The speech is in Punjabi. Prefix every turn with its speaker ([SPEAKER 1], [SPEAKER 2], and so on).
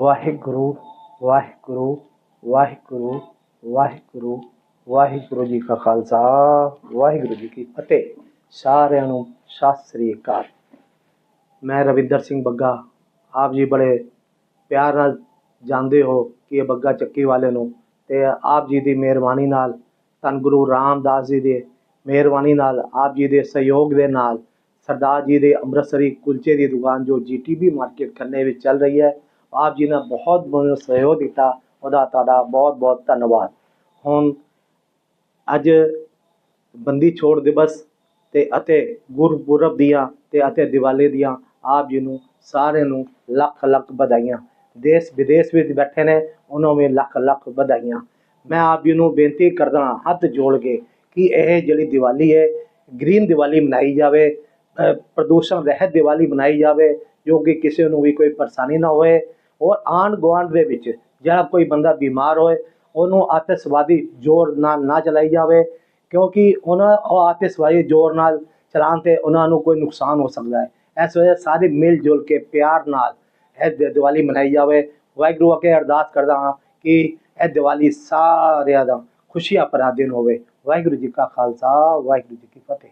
[SPEAKER 1] ਵਾਹਿਗੁਰੂ ਵਾਹਿਗੁਰੂ ਵਾਹਿਗੁਰੂ ਵਾਹਿਗੁਰੂ ਵਾਹਿਗੁਰੂ ਜੀ ਕਾ ਖਾਲਸਾ, ਵਾਹਿਗੁਰੂ ਜੀ ਕੀ ਫਤਿਹ। ਸਾਰਿਆਂ ਨੂੰ ਸਤਿ ਸ੍ਰੀ ਅਕਾਲ। ਮੈਂ ਰਵਿੰਦਰ ਸਿੰਘ ਬੱਗਾ। ਆਪ ਜੀ ਬੜੇ ਪਿਆਰ ਨਾਲ ਜਾਣਦੇ ਹੋ ਕਿ ਇਹ ਬੱਗਾ ਚੱਕੀ ਵਾਲੇ ਨੂੰ ਤੇ ਆਪ ਜੀ ਦੀ ਮਿਹਰਬਾਨੀ ਨਾਲ, ਧੰਨ ਗੁਰੂ ਰਾਮਦਾਸ ਜੀ ਦੇ ਮਿਹਰਬਾਨੀ ਨਾਲ, ਆਪ ਜੀ ਦੇ ਸਹਿਯੋਗ ਦੇ ਨਾਲ, ਸਰਦਾਰ ਜੀ ਦੇ ਅੰਮ੍ਰਿਤਸਰੀ ਕੁਲਚੇ ਦੀ ਦੁਕਾਨ ਜੋ ਜੀਟੀਬੀ ਮਾਰਕੀਟ ਖੰਨੇ ਵਿੱਚ ਚੱਲ ਰਹੀ ਹੈ ਆਪ ਜੀ ਨੇ ਬਹੁਤ ਮੈਨੂੰ ਸਹਿਯੋਗ ਦਿੱਤਾ। ਉਹਦਾ ਤੁਹਾਡਾ ਬਹੁਤ ਬਹੁਤ ਧੰਨਵਾਦ। ਹੁਣ ਅੱਜ ਬੰਦੀ ਛੋੜ ਦਿਵਸ ਤੇ ਅਤੇ ਗੁਰਪੁਰਬ ਦੀਆਂ ਤੇ ਅਤੇ ਦੀਵਾਲੀ ਦੀਆਂ ਆਪ ਜੀ ਨੂੰ ਸਾਰਿਆਂ ਨੂੰ ਲੱਖ ਲੱਖ ਵਧਾਈਆਂ। ਦੇਸ਼ ਵਿਦੇਸ਼ ਵਿੱਚ ਬੈਠੇ ਨੇ, ਉਹਨਾਂ ਨੂੰ ਵੀ ਲੱਖ ਲੱਖ ਵਧਾਈਆਂ। ਮੈਂ ਆਪ ਜੀ ਨੂੰ ਬੇਨਤੀ ਕਰਦਾ ਹਾਂ, ਹੱਥ ਜੋੜ ਕੇ ਕਿ ਇਹ ਜਿਹੜੀ ਦੀਵਾਲੀ ਹੈ, ਗ੍ਰੀਨ ਦੀਵਾਲੀ ਮਨਾਈ ਜਾਵੇ ਪ੍ਰਦੂਸ਼ਣ ਰਹਿਤ ਦੀਵਾਲੀ ਮਨਾਈ ਜਾਵੇ, ਜੋ ਕਿ ਕਿਸੇ ਨੂੰ ਵੀ ਕੋਈ ਪਰੇਸ਼ਾਨੀ ਨਾ ਹੋਵੇ। ਔਰ ਆਂਢ ਗੁਆਂਢ ਦੇ ਵਿੱਚ ਜਿਹੜਾ ਕੋਈ ਬੰਦਾ ਬਿਮਾਰ ਹੋਏ, ਉਹਨੂੰ ਆਤਿਸ਼ਵਾਦੀ ਜ਼ੋਰ ਨਾਲ ਨਾ ਚਲਾਈ ਜਾਵੇ, ਕਿਉਂਕਿ ਉਹਨਾਂ ਉਹ ਆਤਿਸ਼ਬਾਜ਼ੀ ਜ਼ੋਰ ਨਾਲ ਚਲਾਉਣ ਤੇ ਉਹਨਾਂ ਨੂੰ ਕੋਈ ਨੁਕਸਾਨ ਹੋ ਸਕਦਾ ਹੈ। ਇਸ ਵਜ੍ਹਾ ਸਾਰੇ ਮਿਲ ਜੁਲ ਕੇ ਪਿਆਰ ਨਾਲ ਇਹ ਦ- ਦੀਵਾਲੀ ਮਨਾਈ ਜਾਵੇ। ਵਾਹਿਗੁਰੂ ਅੱਗੇ ਅਰਦਾਸ ਕਰਦਾ ਹਾਂ ਕਿ ਇਹ ਦੀਵਾਲੀ ਸਾਰਿਆਂ ਦਾ ਖੁਸ਼ੀਆਂ ਭਰਾ ਦਿਨ ਹੋਵੇ। ਵਾਹਿਗੁਰੂ ਜੀ ਕਾ ਖਾਲਸਾ, ਵਾਹਿਗੁਰੂ ਜੀ ਕੀ ਫਤਿਹ।